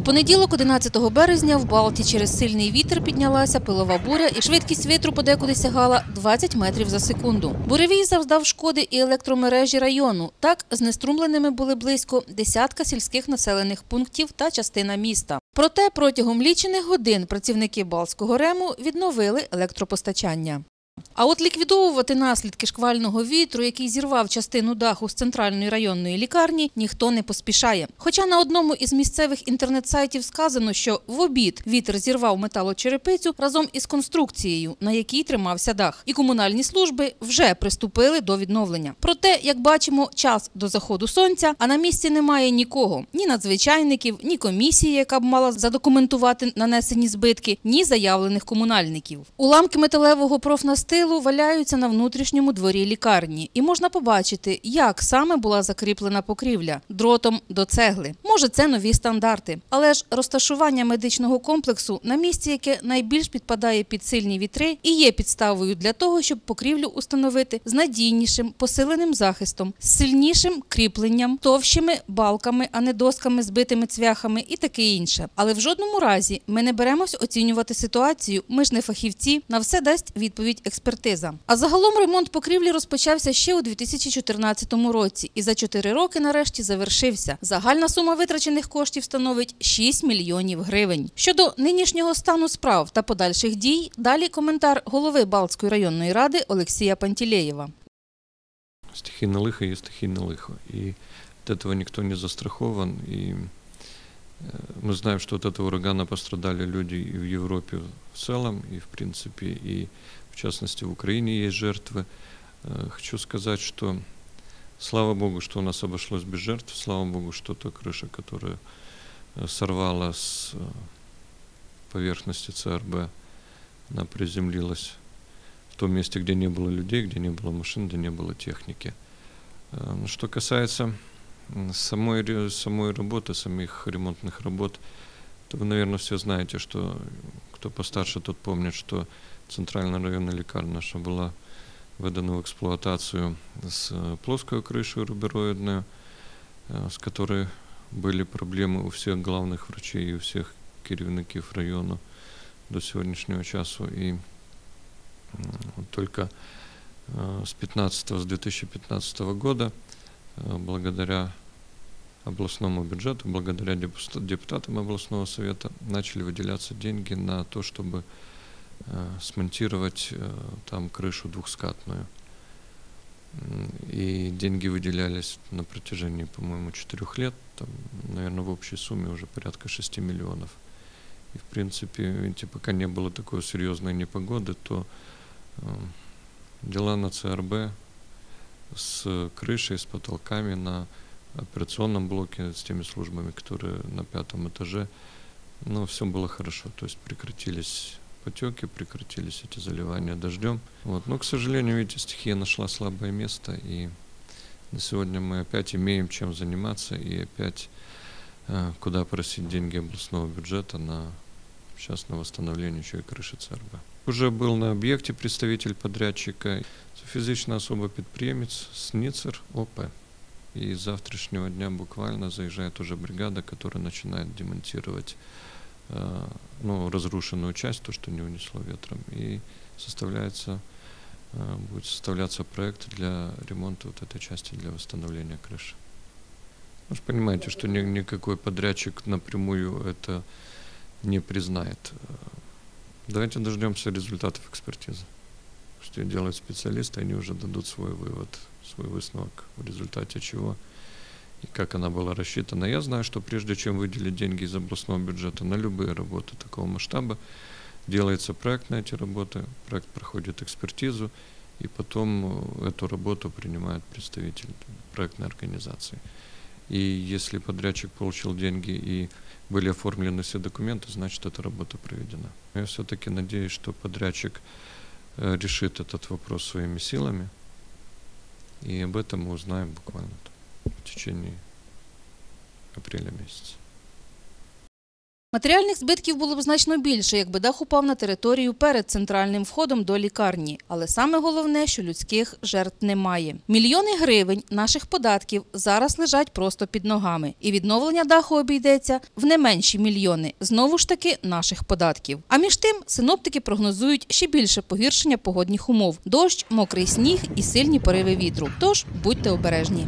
У понеділок, 11 березня, в Балті через сильний вітер піднялася пилова буря і швидкість вітру подекуди сягала 20 метрів за секунду. Буревій завдав шкоди і електромережі району. Так, знеструмленими були близько десятка сільських населених пунктів та частина міста. Проте протягом лічених годин працівники Балтського рему відновили електропостачання. А от ліквідовувати наслідки шквального вітру, який зірвав частину даху з центральної районної лікарні, ніхто не поспішає. Хоча на одному із місцевих інтернет-сайтів сказано, що в обід вітер зірвав металочерепицю разом із конструкцією, на якій тримався дах, і комунальні служби вже приступили до відновлення. Проте, як бачимо, час до заходу сонця, а на місці немає нікого: ні надзвичайників, ні комісії, яка б мала задокументувати нанесені збитки, ні заявлених комунальників. Уламки металевого профнастилу валяються на внутрішньому дворі лікарні, і можна побачити, як саме була закріплена покрівля дротом до цегли. Може, це нові стандарти, але ж розташування медичного комплексу на місці, яке найбільш підпадає під сильні вітри, і є підставою для того, щоб покрівлю установити з надійнішим посиленим захистом, з сильнішим кріпленням, товщими балками, а не досками, збитими цвяхами і таке інше. Але в жодному разі ми не беремось оцінювати ситуацію. Ми ж не фахівці. На все дасть відповідь експертиза. А загалом ремонт покрівлі розпочався ще у 2014 році, і за 4 роки нарешті завершився. Загальна сума витрачених коштів становить 6 мільйонів гривень. Щодо нинішнього стану справ та подальших дій, далі коментар голови Балтської районної ради Олексія Пантілеєва. стихийное лихо есть стихийное лихо. И от этого никто не застрахован. И э, мы знаем, что от этого урагана пострадали люди и в Европе в целом, и в принципе, и в частности в Украине есть жертвы. Э, Хочу сказать, что слава Богу, что у нас обошлось без жертв, слава Богу, что та крыша, которая э, сорвала с э, поверхности ЦРБ, она приземлилась в том месте, где не было людей, где не было машин, где не было техники. Что касается самой, самой работы, самих ремонтных работ, то вы, наверное, все знаете, что кто постарше, тот помнит, что центральная районная лекарня наша была выдана в эксплуатацию с э, плоской крышей рубероидной, э, с которой были проблемы у всех главных врачей и у всех керівників району до сегодняшнего часу. И только э, с 15 с 2015 года благодаря областному бюджету, благодаря депутатам областного совета начали выделяться деньги на то, чтобы э, смонтировать э, там крышу двухскатную. И деньги выделялись на протяжении, по-моему, четырех лет, там, наверное, в общей сумме уже порядка 6 миллионов. И, в принципе, видите, пока не было такой серьезной непогоды, то э, дела на ЦРБ с крышей, с потолками на операционном блоке, с теми службами, которые на пятом этаже, ну, все было хорошо. То есть прекратились потеки, прекратились эти заливания дождем. Вот. Но, к сожалению, видите, стихия нашла слабое место, и на сегодня мы опять имеем чем заниматься, и опять э, куда просить деньги областного бюджета на сейчас на восстановление еще и крыши ЦРБ. Уже был на объекте представитель подрядчика, физична особа підприємець Сницер ОП. И с завтрашнего дня буквально заезжает уже бригада, которая начинает демонтировать э, ну, разрушенную часть, то, что не унесло ветром, и составляется, э, будет составляться проект для ремонта вот этой части, для восстановления крыши. Вы же понимаете, что ни- никакой подрядчик напрямую это не признает. Давайте дождемся результатов экспертизы. Что делают специалисты, они уже дадут свой вывод, свой высновок, в результате чего и как она была рассчитана. Я знаю, что прежде чем выделить деньги из областного бюджета на любые работы такого масштаба, делается проект на эти работы, проект проходит экспертизу, и потом э, эту работу принимает представитель проектной организации. И если подрядчик получил деньги и были оформлены все документы, значит, эта работа проведена. Я все-таки надеюсь, что подрядчик э, решит этот вопрос своими силами, и об этом мы узнаем буквально в течение апреля месяца. Матеріальних збитків було б значно більше, якби дах упав на територію перед центральним входом до лікарні. Але саме головне, що людських жертв немає. Мільйони гривень наших податків зараз лежать просто під ногами. І відновлення даху обійдеться в не менші мільйони, знову ж таки, наших податків. А між тим, синоптики прогнозують ще більше погіршення погодних умов: дощ, мокрий сніг і сильні пориви вітру. Тож будьте обережні.